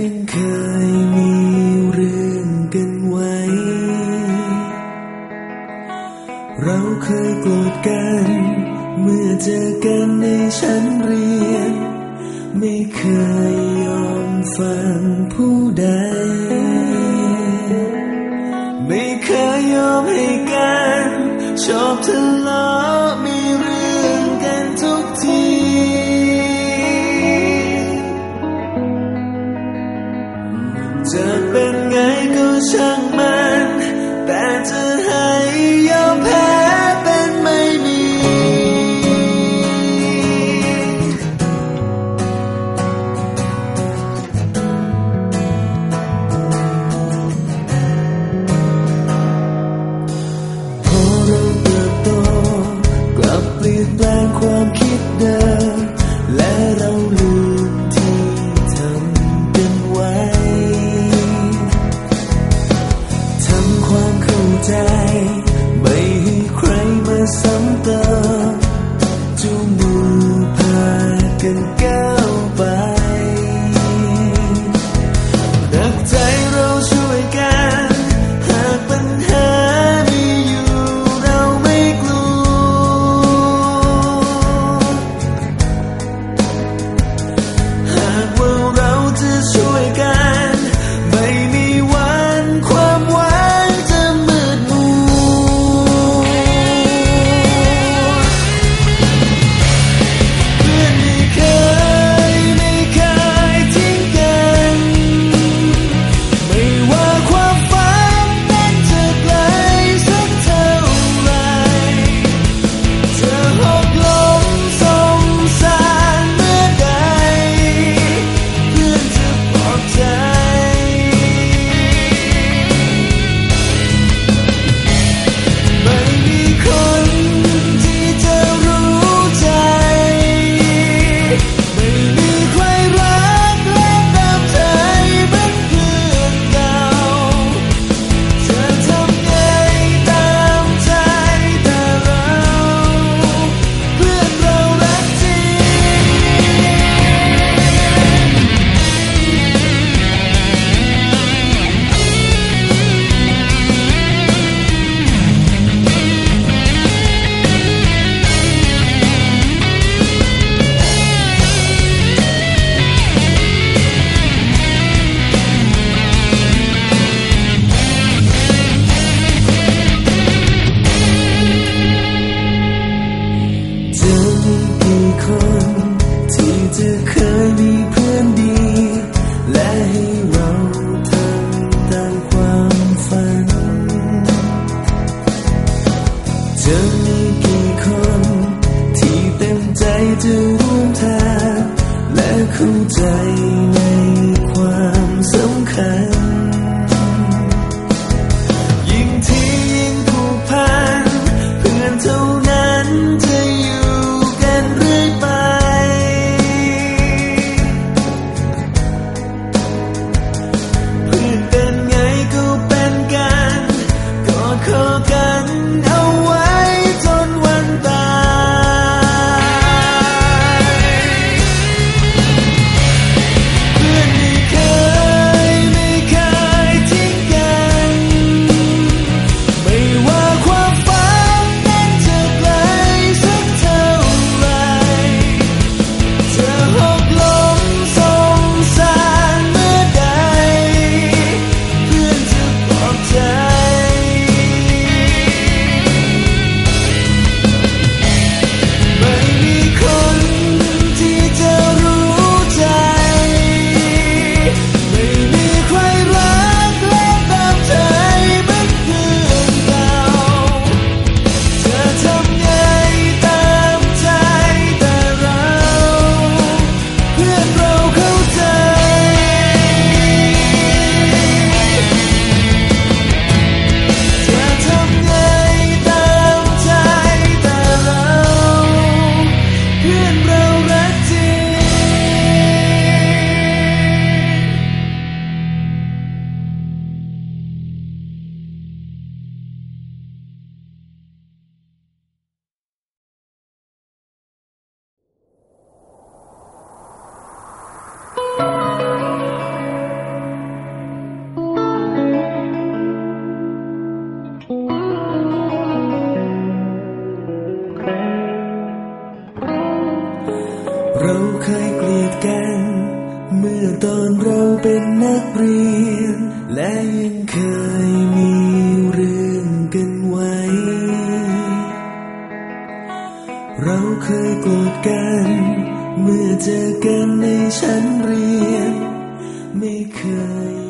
ยังเคยมีเรื่องกันไว้ เราเคยโกรธกัน เมื่อเจอกันในชั้นเรียน ไม่เคยยอมฟังผู้ใด ไม่เคยยอมให้กัน ชอบทะเลาะมี เคยมีเพื่อนดี และให้เราทำตามความฝัน จะมีกี่คนที่เต็มใจจะร่วมทางและเข้ใจ เราเคยเกลียดกัน เมื่อตอนเราเป็นนักเรียน และยังเคยมีเรื่องกันไว้ เราเคยโกรธกัน เมื่อเจอกันในชั้นเรียน ไม่เคย